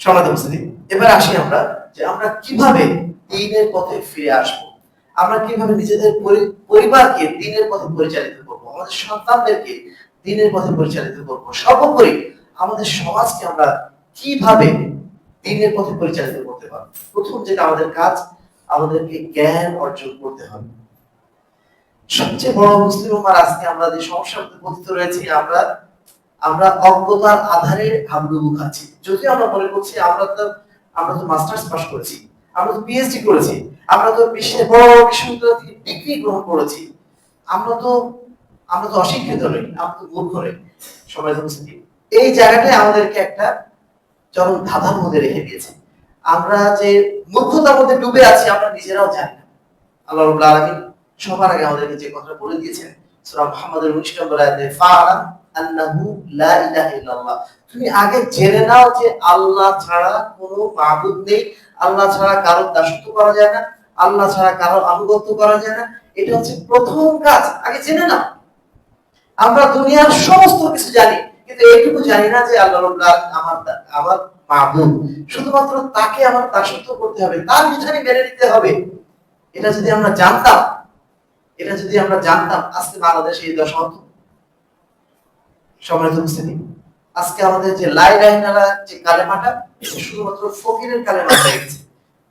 সমাজ উপস্থিতি এবার আসি আমরা যে আমরা কীভাবে দিনের পথে ফিরে আসব? আমরা কীভাবে নিজেদের পরিবারকে দিনের পথে পরিচালিত করব? আমাদের সন্তানদেরকে দিনের পথে পরিচালিত করব? সর্বোপরি আমাদের সমাজকে আমরা কীভাবে দিনের পথে পরিচালিত করতে পারব? প্রথম যেটা আমাদের কাজ, আমাদেরকে জ্ঞান অর্জন করতে হবে। সবচেয়ে বড় মুসলিম আজকে আমরা যে সমস্যার মধ্যে রয়েছি, আমরা আমরা অজ্ঞতার আধারে হাবুডুবু খাচ্ছি যদিও আমরা মনে করছি আমরা তো আমরা তো মাস্টার্স পাস করেছি, আমরা তো পিএইচডি করেছি, আমরা তো বিশ্বের বড় বিশ্ববিদ্যালয় থেকে ডিগ্রি গ্রহণ করেছি। আমরা তো আমরা তো অশিক্ষিত নই, আমরা তো মূর্খ নই, সবাই উপস্থিতি এই জায়গাটায় আমাদেরকে একটা চরম ধাঁধার মধ্যে রেখে দিয়েছে। আমরা যে মূর্খতার মধ্যে ডুবে আছি, আমরা নিজেরাও জানি না। আল্লাহ রাব্বুল আলামিন সবার আগে আমাদেরকে যে কথা বলে দিয়েছেন, সূরা মুহাম্মাদের 19 নম্বর আয়াতে ফাআলাম আন্নাহু লা ইলাহা ইল্লাল্লাহ। তুমি আগে জেনে নাও যে আল্লাহ ছাড়া কোনো মাবুদ নেই, আল্লাহ ছাড়া কারও দাসত্ব করা যায় না, আল্লাহ ছাড়া কারও আনুগত্য করা যায় না। এটা হচ্ছে প্রথম কাজ। আগে জেনে নাও। আমরা দুনিয়ার সমস্ত কিছু জানি, কিন্তু এইটুকু জানি না যে আল্লাহ আমার আমার মাবুদ। শুধুমাত্র তাকে আমার দাসত্ব করতে হবে, তার বিধানে মেনে নিতে হবে। এটা যদি আমরা জানতাম, এটা যদি আমরা জানতাম, আজকে বাংলাদেশে এই দশা সম্মানিত আজকে আমাদের যে লাই যে কালেমাটা শুধুমাত্র ফকিরের কালেমা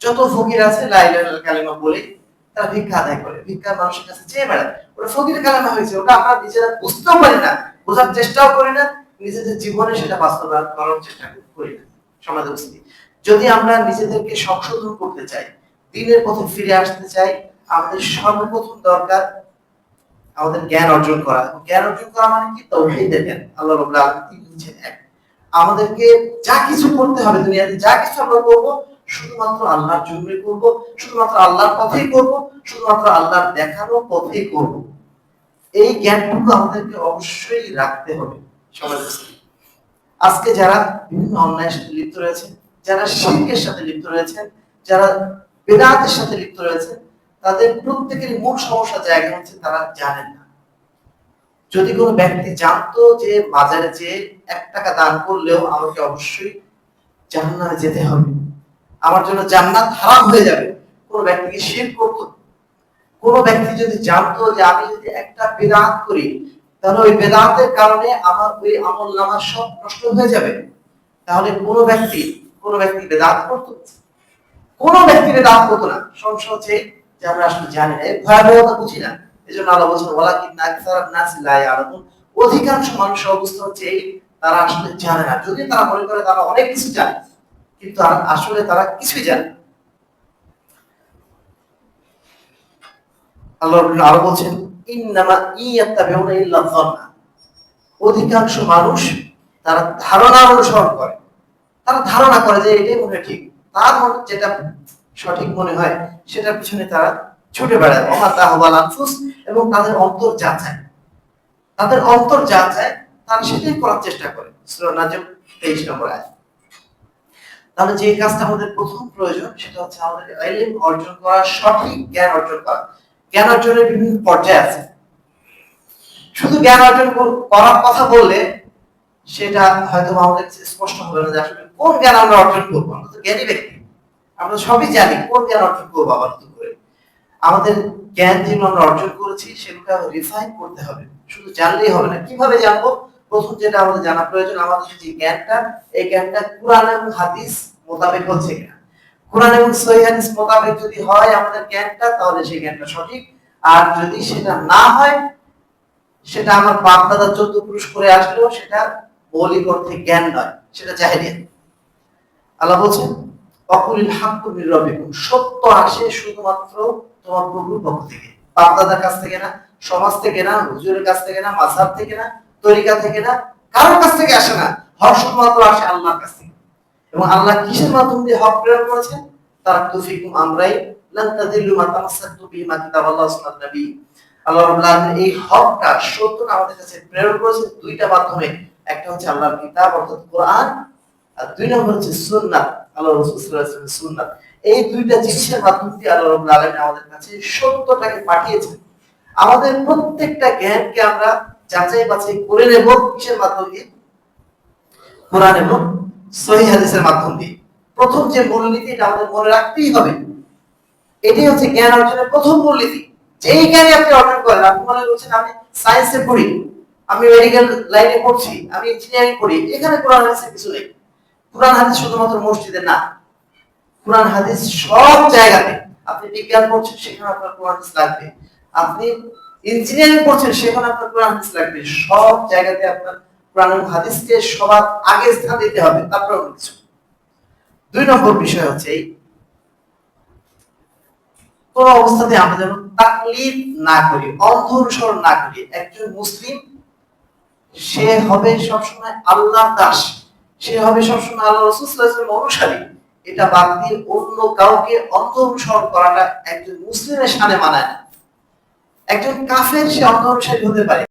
যত ফকির আছে, লাই কালেমা বলে তারা ভিক্ষা আদায় করে, ভিক্ষা মানুষের কাছে চেয়ে বেড়ায়। ওটা ফকিরের কালেমা হয়েছে, ওটা নিজেরা বুঝতেও পারি না, বোঝার চেষ্টাও করি না, নিজেদের জীবনে সেটা বাস্তবায়ন করার চেষ্টা করি না। সমাজ উপস্থিতি, যদি আমরা নিজেদেরকে সংশোধন করতে চাই, দিনের পথে ফিরে আসতে চাই, আমাদের সর্বপ্রথম দরকার আমাদের জ্ঞান অর্জন করা। জ্ঞান অর্জন করা মানে কি? তৌহিদের জ্ঞান। আল্লাহ রাব্বুল আলামিন হচ্ছেন এক, আমাদেরকে যা কিছু করতে হবে দুনিয়াতে, যা কিছু আমরা করব, শুধুমাত্র আল্লাহর জন্যই করব, শুধুমাত্র আল্লাহর পথেই করব, শুধুমাত্র আল্লাহর দেখানো পথেই করব। এই জ্ঞানটুকু আমাদেরকে অবশ্যই রাখতে হবে সমাজ আজকে যারা বিভিন্ন অন্যায়ের সাথে লিপ্ত রয়েছে যারা শিল্পের সাথে লিপ্ত রয়েছেন, যারা বেদাতের সাথে লিপ্ত রয়েছেন, তাদের প্রত্যেকের মূল সমস্যা জায়গা হচ্ছে তারা জানেন যদি কোনো ব্যক্তি জানতো যে বাজারে যে এক টাকা দান করলেও আমাকে অবশ্যই জান্নাতে যেতে হবে। আমার জন্য জান্নাত হারাম হয়ে যাবে। কোনো ব্যক্তিকে শির করতো কোন ব্যক্তি যদি জানতো যে আমি যদি একটা বেদাত করি, তাহলে ওই বেদাতের কারণে আমার ওই আমল নামার সব নষ্ট হয়ে যাবে। তাহলে কোন ব্যক্তি কোন ব্যক্তি বেদাত করতো কোন ব্যক্তি বেদাত করতো না। সমস্যা হচ্ছে যে আমরা আসলে জানি না। এর ভয়াবহতা বুঝি না। আল্লাহ বলছেন ওলা কি অধিকাংশ মানুষের অবস্থা হচ্ছে এই, তারা আসলে জানে না। যদি তারা মনে করে তারা অনেক কিছু জানে, কিন্তু আসলে তারা কিছুই জানে আল্লাহ আরও বলছেন, ইন্নামা ইল্লা অধিকাংশ মানুষ তারা ধারণা অনুসরণ করে। তারা ধারণা করে যে এটাই মনে ঠিক। তার যেটা সঠিক মনে হয়, সেটার পিছনে তারা ছুটে বেড়ায় তাহবাল আনফুস এবং তাদের অন্তর যা চায় তাদের অন্তর যা চায় তারা সেটাই করার চেষ্টা করে। 23 নম্বর আয়াত। তাহলে যে কাজটা আমাদের প্রথম প্রয়োজন, সেটা হচ্ছে আমাদের ইলম অর্জন করা সঠিক জ্ঞান অর্জন করা। জ্ঞান অর্জনের বিভিন্ন পর্যায় আছে। শুধু জ্ঞান অর্জন কর- করার কথা বললে সেটা হয়তো আমাদের স্পষ্ট হবে না যে আসলে কোন জ্ঞান আমরা অর্জন করব। আমরা তো জ্ঞানী ব্যক্তি। আমরা সবই জানি কোন জ্ঞান অর্জন করব আবার আমাদের জ্ঞান যেগুলো আমরা অর্জন করেছি, সেগুলোকে রিফাইন করতে হবে। শুধু জানলেই হবে না। কীভাবে জানব? প্রথম যেটা আমাদের জানা প্রয়োজন, আমাদের যে জ্ঞানটা, এই জ্ঞানটা কোরআন এবং হাদিস মোতাবেক হচ্ছে কিনা। কোরআন এবং সহিহ হাদিস মোতাবেক যদি হয় আমাদের জ্ঞানটা, তাহলে সেই জ্ঞানটা সঠিক। আর যদি সেটা না হয়, সেটা আমার বাপ দাদা চোদ্দ পুরুষ করে আসলেও সেটা মৌলিক অর্থে জ্ঞান নয়, সেটা জাহেলিয়াত আল্লাহ বলছেন, অকুলিল হাক্কু মির সত্য আসে শুধুমাত্র তোমার প্রভুর পক্ষ থেকে বাপ দাদার কাছ থেকে না, সমাজ থেকে না, হুজুরের কাছ থেকে না মাযহাব থেকে না, তরিকা থেকে না, কারোর কাছ থেকে আসে না, হক শুধুমাত্র আসে আল্লাহর কাছ থেকে। এবং আল্লাহ কিসের মাধ্যম দিয়ে হক প্রেরণ করেছেন তার তুফিকুম আমরাই লান তাদিল্লু মা তামাসসাকতু বিহি মা কিতাবাল্লাহ সুন্নাত নবী। আল্লাহ রাব্বুল এই হকটা সত্যটা আমাদের কাছে প্রেরণ করেছেন দুইটা মাধ্যমে। একটা হচ্ছে আল্লাহর কিতাব, অর্থাৎ কোরআন, আর দুই নম্বর হচ্ছে সুন্নাত আল্লাহ রাসূল সাল্লাল্লাহু আলাইহি ওয়াসাল্লামের সুন্নাত। এই দুইটা জিনিসের মাধ্যম আল্লাহ রাব্বুল আলামিন আমাদের কাছে সত্যটাকে পাঠিয়েছেন। আমাদের প্রত্যেকটা জ্ঞানকে আমরা যাচাই বাছাই করে নেব কিসের মাধ্যমে দিয়ে? কোরআন এবং সহি হাদিসের মাধ্যম দিয়ে। প্রথম যে মূলনীতি এটা আমাদের মনে রাখতেই হবে। এটাই হচ্ছে জ্ঞান অর্জনের প্রথম মূলনীতি। যেই জ্ঞানে আপনি অর্জন করেন, আপনি মনে করছেন আমি সায়েন্সে পড়ি, আমি মেডিকেল লাইনে পড়ছি, আমি ইঞ্জিনিয়ারিং পড়ি, এখানে কোরআন হাদিসের কিছু নেই। কোরআন হাদিস শুধুমাত্র মসজিদে না কোরআন, হাদিস সব জায়গাতে আপনি বিজ্ঞান পড়ছেন, সেখানে আপনার কোরআন, হাদিস লাগবে। আপনি ইঞ্জিনিয়ারিং পড়ছেন, সেখানে আপনার কোরআন, হাদিস লাগবে। সব জায়গাতে আপনার কোরআন হাদিসকে সবার আগে স্থান দিতে হবে, তারপর কিছু। দুই নম্বর বিষয় হচ্ছে কোন অবস্থাতে আমরা যেন তাকলিদ না করি, অন্ধ অনুসরণ না করি। একজন মুসলিম, সে হবে সবসময় আল্লাহর দাস, সে হবে সবসময় আল্লাহ রসুল অনুসারী। এটা বাদ দিয়ে অন্য কাউকে অন্ধ অনুসরণ করাটা একজন মুসলিমের সামনে মানায় না। একজন কাফের সে অন্ত অনুসারী হতে পারে।